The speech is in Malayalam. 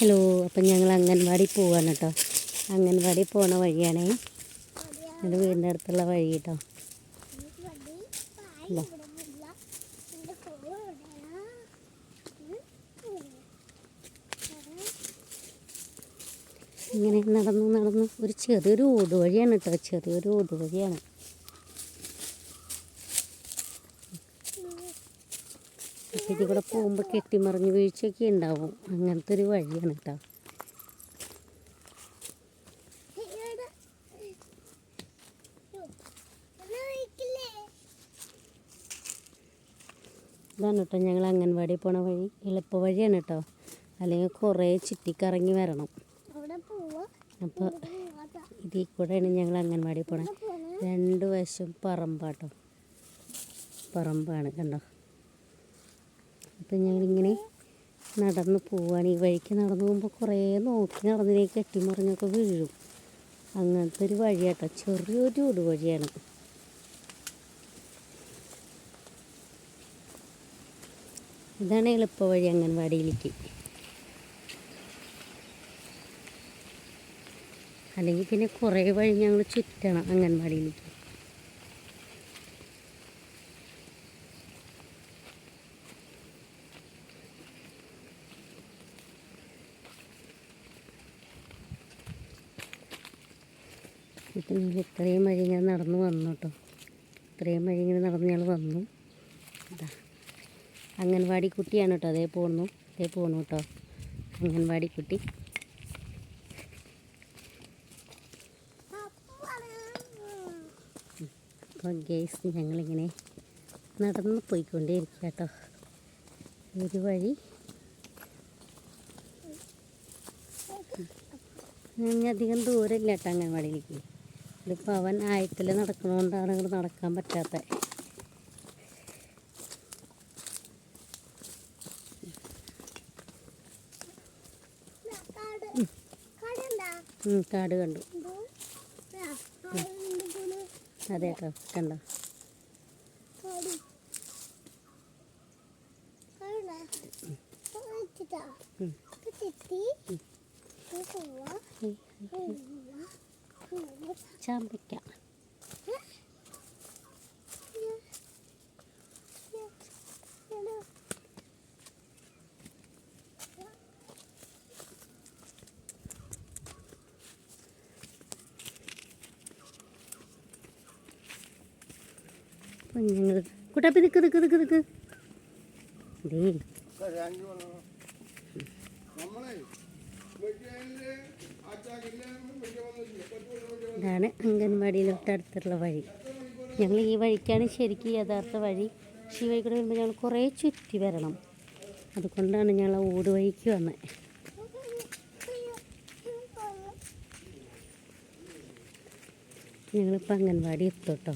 ഹലോ അപ്പം ഞങ്ങൾ അംഗൻവാടി പോവാണ് കേട്ടോ. അംഗൻവാടി പോണ വഴിയാണേ. ഇത് വീടിന്റെ അടുത്തുള്ള വഴി കേട്ടോ. ഇങ്ങനെ നടന്നു നടന്നു ഒരു ചെറിയൊരു ഓടുവഴിയാണ് കേട്ടോ. ചെറിയൊരു ഓട് വഴിയാണ് അപ്പം ഇതിൽ കൂടെ പോകുമ്പോൾ കെട്ടിമറിഞ്ഞ് വീഴ്ചയൊക്കെ ഉണ്ടാവും. അങ്ങനത്തെ ഒരു വഴിയാണ് കേട്ടോ ഇതാണ് കേട്ടോ ഞങ്ങൾ അംഗൻവാടി പോണ വഴി. എളുപ്പ വഴിയാണ് കേട്ടോ അല്ലെങ്കിൽ കുറേ ചുറ്റിക്കറങ്ങി വരണം. അപ്പോൾ ഇതിൽ കൂടെയാണ് ഞങ്ങൾ അംഗൻവാടി പോണത് രണ്ട് വശം പറമ്പാട്ടോ പറമ്പാണ് കണ്ടോ. അപ്പം ഞങ്ങളിങ്ങനെ നടന്ന് പോവാണ്. ഈ വഴിക്ക് നടന്നു പോകുമ്പോൾ കുറേ നോക്കി നടന്നിനെ കെട്ടിമറിഞ്ഞൊക്കെ വീഴും. അങ്ങനത്തെ ഒരു വഴിയാട്ടോ. ചെറിയൊരു ഒരു വഴിയാണ് ഇതാണ് എളുപ്പ വഴി അംഗൻവാടിയിലേക്ക്. അല്ലെങ്കിൽ പിന്നെ കുറേ വഴി ഞങ്ങൾ ചുറ്റണം അംഗൻവാടിയിലേക്ക്. ഇപ്പം ഞങ്ങൾ ഇത്രയും വഴി ഇങ്ങനെ നടന്നു വന്നു കേട്ടോ. ഇത്രയും വഴി ഇങ്ങനെ നടന്ന് ഞങ്ങൾ വന്നു. ഇതാ. അംഗൻവാടി കുട്ടിയാണ് കേട്ടോ. അതേ പോണു. അതേ പോണു കേട്ടോ. അംഗൻവാടി കുട്ടി. അപ്പോൾ ഗേസ് ഞങ്ങളിങ്ങനെ നടന്ന് പോയിക്കൊണ്ടേയിരിക്കുക കേട്ടോ. ഒരു വഴി. ഞങ്ങൾ അധികം ദൂരമില്ല കേട്ടോ അംഗൻവാടിയിലേക്ക്. ഇതിപ്പോൾ അവൻ ആയത്തിൽ നടക്കണോണ്ടാണ് ഇങ്ങോട്ട് നടക്കാൻ പറ്റാത്തത് കാട് കണ്ടു. അതെ കേട്ടോ കണ്ടോ? കാട് ചാമ്പയ്ക്ക. അപ്പം ഞങ്ങൾ കുട്ടാപ്പി നിൽക്ക് നിൽക്ക് നിൽക്ക് നിൽക്ക് ദേ. നമ്മളെ ഇതാണ് അംഗൻവാടിയിൽ തൊട്ടടുത്തുള്ള വഴി. ഞങ്ങൾ ഈ വഴിക്കാണ് ശരിക്കും യഥാർത്ഥ വഴി. പക്ഷേ ഈ വഴിക്കൂടെ കൂടെ വരുമ്പോൾ ഞങ്ങൾ കുറേ ചുറ്റി വരണം. അതുകൊണ്ടാണ് ഞങ്ങൾ ഊട് വഴിക്ക് വന്നത് ഞങ്ങളിപ്പോൾ അംഗൻവാടി എത്തും കേട്ടോ.